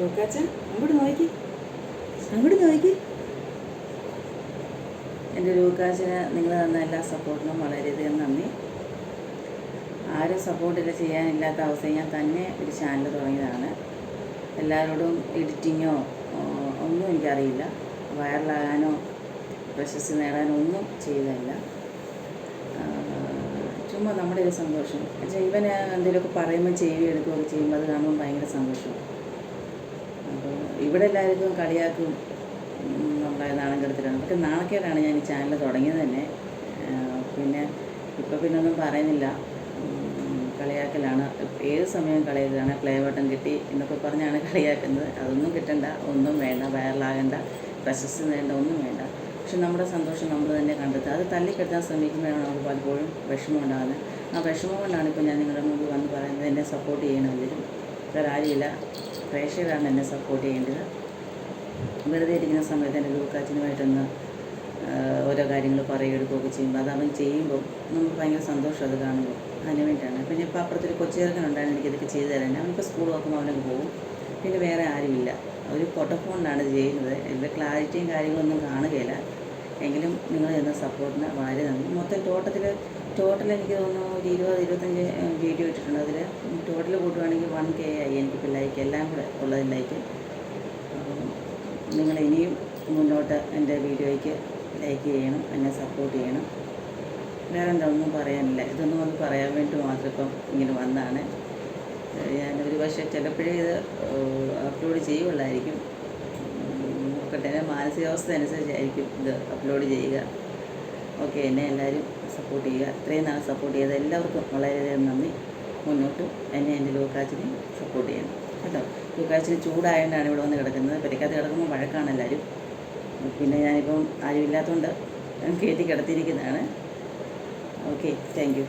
ലൂക്കാച്ചൻ അങ്ങോട്ട് നോക്കി. അങ്ങോട്ട് നോക്കി. എന്റെ ലൂക്കാച്ചിന് നിങ്ങൾ തന്ന എല്ലാ സപ്പോർട്ടിനും വളരെയധികം നന്ദി. ആരും സപ്പോർട്ടില്ല ചെയ്യാനില്ലാത്ത അവസ്ഥയിൽ ഞാൻ തന്നെ ഒരു ചാനൽ തുടങ്ങിയതാണ്. എല്ലാവരോടും എഡിറ്റിങ്ങോ ഒന്നും എനിക്കറിയില്ല. വൈറലാകാനോ പ്രശസ്തി നേടാനോ ഒന്നും ചെയ്തതല്ല. ചുമ്മാ നമ്മുടെ ഒരു സന്തോഷം. ഇവന് എന്തെങ്കിലുമൊക്കെ പറയുമ്പോൾ ചെയ്യുകയോ എടുക്കുകയൊക്കെ ചെയ്യുമ്പോൾ അത് കാണുമ്പോൾ ഭയങ്കര സന്തോഷം അപ്പോൾ ഇവിടെ എല്ലാവർക്കും കളിയാക്കും നമ്മളെ നാണം പക്ഷെ നാണക്കേടാണ് ഞാൻ ഈ ചാനൽ തുടങ്ങിയത് തന്നെ. പിന്നെ ഇപ്പോൾ പിന്നെ ഒന്നും പറയുന്നില്ല. കളിയാക്കലാണ്. ഏത് സമയം കളിയാക്കലാണ്. പ്ലേ ബട്ടൺ കിട്ടി എന്നൊക്കെ പറഞ്ഞാണ് കളിയാക്കുന്നത്. അതൊന്നും കിട്ടണ്ട ഒന്നും വേണ്ട വൈറലാകണ്ട പ്രശസ്തി നേടേണ്ട ഒന്നും വേണ്ട. പക്ഷെ നമ്മുടെ സന്തോഷം നമ്മൾ തന്നെ കണ്ടെത്തുക. അത് തള്ളിക്കെടുത്താൻ ശ്രമിക്കുമ്പോഴാണ് നമുക്ക് പലപ്പോഴും വിഷമം ഉണ്ടാകുന്നത്. ആ വിഷമം കൊണ്ടാണ് ഇപ്പോൾ ഞാൻ നിങ്ങളുടെ മുമ്പിൽ വന്ന് പറയുന്നത്. എന്നെ സപ്പോർട്ട് ചെയ്യണമെങ്കിലും വേറെ പ്രേക്ഷകരാണ് എന്നെ സപ്പോർട്ട് ചെയ്യേണ്ടത്. വെറുതെ ഇരിക്കുന്ന സമയത്ത് എന്റെ ലൂക്കാച്ചിനുമായിട്ടൊന്ന് ഓരോ കാര്യങ്ങൾ പറയുകയെടുക്കുകയൊക്കെ ചെയ്യുമ്പോൾ അത് അവൻ ചെയ്യുമ്പോൾ നമുക്ക് ഭയങ്കര സന്തോഷം അത് കാണുമ്പോൾ അതിന് വേണ്ടിയിട്ടാണ് പിന്നെ ഇപ്പോൾ അപ്പുറത്തൊരു കൊച്ചുചേർക്കനുണ്ടായിരുന്നു എനിക്കിതൊക്കെ ചെയ്തു തരാൻ. അവനിപ്പോൾ സ്കൂൾ നോക്കുമ്പോൾ അവനൊക്കെ പോകും. പിന്നെ വേറെ ആരുമില്ല. ഒരു ഫോണിലാണ് ഇത് ചെയ്യുന്നത്. ഇതിന്റെ ക്ലാരിറ്റിയും കാര്യങ്ങളൊന്നും കാണുകയില്ല. എങ്കിലും നിങ്ങൾ തന്ന സപ്പോർട്ടിന് വളരെ നന്ദി. മൊത്തം ടോട്ടത്തിൽ ടോട്ടൽ എനിക്ക് തോന്നുന്നു ഒരു ഇരുപത് ഇരുപത്തഞ്ച് വീഡിയോ ഇട്ടിട്ടുണ്ട്. അതിൽ ടോട്ടൽ കൂട്ടുവാണെങ്കിൽ വൺ കെ ആയി എനിക്കിപ്പോൾ ലൈക്ക് എല്ലാം കൂടെ ഉള്ളത് ലൈക്ക് നിങ്ങൾ ഇനിയും മുന്നോട്ട് എന്റെ വീഡിയോയ്ക്ക് ലൈക്ക് ചെയ്യണം എന്നെ സപ്പോർട്ട് ചെയ്യണം. വേറെ എന്താണെന്നും പറയാനില്ല. ഇതൊന്നും ഒന്ന് പറയാൻ വേണ്ടി മാത്രം ഇപ്പം ഇങ്ങനെ വന്നാണ്. ഞാൻ ഒരു പക്ഷേ ചിലപ്പോഴേ ഇത് അപ്ലോഡ് ചെയ്യുള്ളായിരിക്കും. നോക്കട്ടെ. എന്റെ മാനസികാവസ്ഥ അനുസരിച്ചായിരിക്കും ഇത് അപ്ലോഡ് ചെയ്യുക. ഓക്കെ എന്നെ എല്ലാവരും സപ്പോർട്ട് ചെയ്യുക. ഇത്രയും നാൾ സപ്പോർട്ട് ചെയ്ത എല്ലാവർക്കും വളരെയധികം നന്ദി. മുന്നോട്ട് എന്നെ എന്റെ ലൂക്കാച്ചിനെ സപ്പോർട്ട് ചെയ്യണം. കേട്ടോ? ലൂക്കാച്ചിന് ചൂടായതുകൊണ്ടാണ് ഇവിടെ വന്ന് കിടക്കുന്നത്. പെരക്കാത്ത കിടക്കുമ്പോൾ വഴക്കാണ് എല്ലാവരും പിന്നെ ഞാനിപ്പം ആരുമില്ലാത്തതുകൊണ്ട് കയറ്റി കിടത്തിയിരിക്കുന്നതാണ്. Okay thank you